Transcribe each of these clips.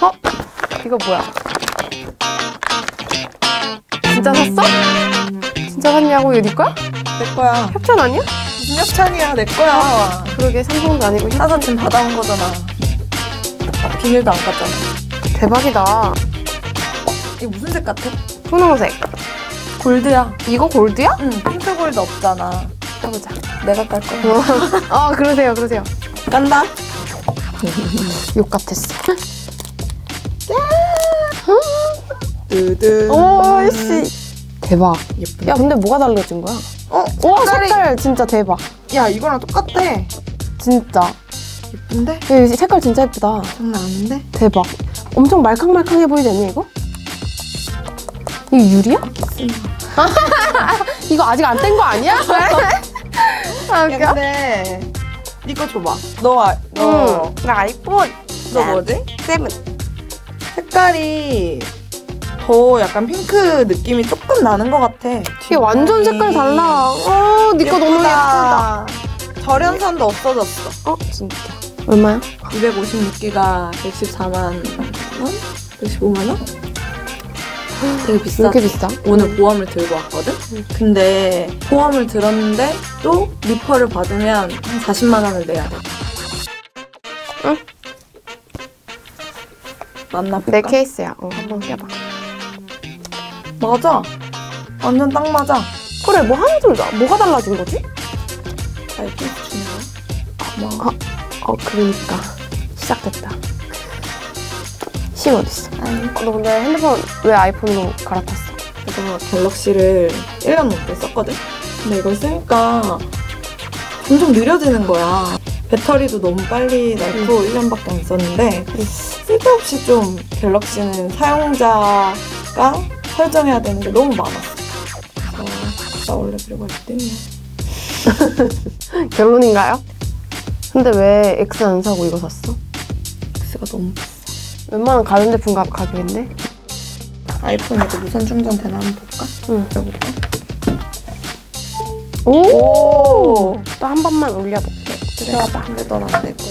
어? 이거 뭐야? 진짜 샀어? 진짜 샀냐고 이거 네 거야? 내 거야. 협찬 아니야? 무슨 협찬이야? 내 거야. 그러게 삼성도 아니고 협... 지금 받아온 거잖아. 아, 비닐도 안 깠잖아. 대박이다. 이거 무슨 색 같아? 분홍색. 골드야. 이거 골드야? 응, 핑크 골드 없잖아. 해보자. 내가 깔 거야. 어 그러세요 그러세요. 깐다. 욕 같았어. 뜨드. 오씨. 대박. 예쁘다. 야 근데 뭐가 달라진 거야? 어, 와 색깔이. 색깔 진짜 대박. 야, 이거랑 똑같아. 진짜. 예쁜데? 야, 이 색깔 진짜 예쁘다. 장난 아닌데? 대박. 엄청 말캉말캉해 보이지 않니 이거? 이거 유리야? 이거 아직 안 뗀 거 아니야? 아 야, 웃겨. 근데 이거 줘봐. 너, 아, 너, 응. 나 아이폰 너 뭐지? 세븐. 색깔이 더 약간 핑크 느낌이 조금 나는 것 같아. 이게 완전 색깔 달라. 어, 니거 너무 예쁘다. 절연선도 없어졌어. 어, 진짜. 얼마야? 256기가 114만 원? 115만 원? 되게 왜 비싸. 이렇게 비싸? 오늘 보험을 들고 왔거든? 근데 보험을 들었는데 또 리퍼를 받으면 한 40만 원을 내야 돼. 응? 맞나 볼까? 내 케이스야. 어, 한번 껴봐. 맞아. 완전 딱 맞아. 그래, 뭐 하나 좀, 뭐가 달라진 거지? 잘 끼워주는 거야? 고마워. 어, 그러니까. 시작됐다. 심 어딨어? 아니, 어, 너 근데 핸드폰 왜 아이폰으로 갈아탔어? 내가 갤럭시를 1년 넘게 썼거든? 근데 이걸 쓰니까 점점 느려지는 거야. 배터리도 너무 빨리 닳고 1년밖에 안 썼는데 쓸데없이 좀 갤럭시는 사용자가 설정해야 되는 게 너무 많았어. 그래서 나 원래 그래가 1등이야. 결론인가요? 근데 왜 X 안 사고 이거 샀어? X가 너무 비싸. 웬만한 가전 제품 가, 가격인데? 아이폰에도 무선 충전 되나 한번 볼까? 응. 해볼까? 오! 오! 또 한 번만 올려볼게. 들어와봐. 근데 넌안 될 거야.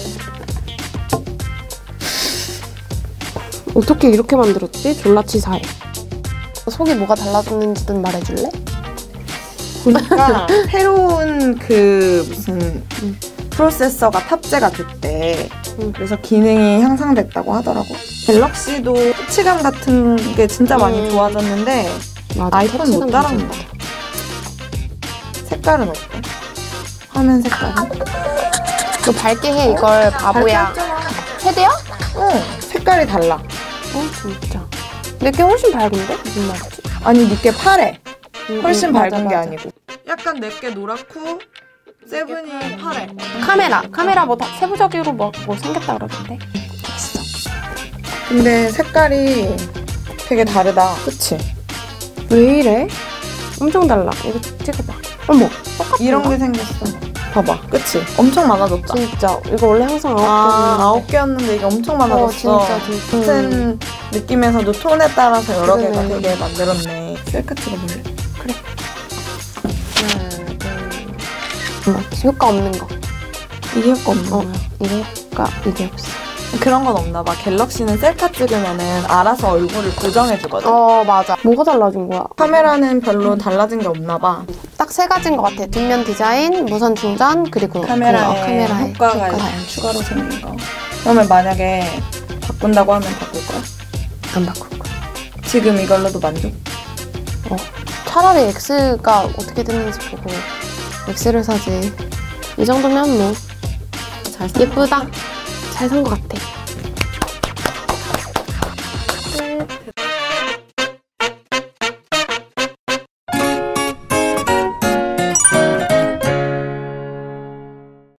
어떻게 이렇게 만들었지? 졸라 치사해. 속이 뭐가 달라졌는지는 말해줄래? 보니까 새로운 그 무슨 음. 프로세서가 탑재가 됐대. 음. 그래서 기능이 향상됐다고 하더라고. 갤럭시도 터치감 같은 게 진짜 많이 음. 좋아졌는데 맞아, 아이폰 못 따라온다. 색깔은 어때? 화면 색깔은? 너 밝게 해 이걸 바보야. 최대야? 응, 색깔이 달라. 어 진짜. 내게 훨씬 밝은데? 무슨 말이지? 아니 니께 파래. 음, 훨씬 음, 밝은 맞아, 게 맞아. 아니고. 약간 내게 노랗고 세븐이 파래. 카메라 카메라 뭐 다 세부적으로 뭐, 뭐 생겼다 그러던데. 있어. 근데 색깔이 되게 다르다. 그치? 왜 이래? 엄청 달라. 이거 찍어봐. 어머 똑같아. 이런 게 생겼어. 봐봐. 그치? 엄청 많아졌다. 진짜 이거 원래 항상 아, 아홉 개였는데 이게 엄청 어 많아졌어. 진짜 진짜. 같은 느낌에서도 톤에 따라서 여러 그러네. 개가 되게 만들었네. 셀카 찍어볼래? 하나 둘. 엄마 효과 없는 거. 이게 효과 없는 어. 거야. 이게 효과 이게 없어. 그런 건 없나 봐. 갤럭시는 셀카 찍으면은 알아서 얼굴을 고정해주거든. 어 맞아. 뭐가 달라진 거야? 카메라는 별로 달라진 게 없나 봐. 딱 세 가지인 것 같아. 뒷면 디자인, 무선 충전, 그리고 카메라에, 그거, 카메라에 효과가 효과. 약간 추가로 생긴 거. 그러면 만약에 바꾼다고 하면 바꿀 거야? 안 바꿀 거야. 지금 이걸로도 만족? 차라리 X가 어떻게 됐는지 보고 X를 사지. 이 정도면 뭐잘 산- 예쁘다. 잘 산 것 같아.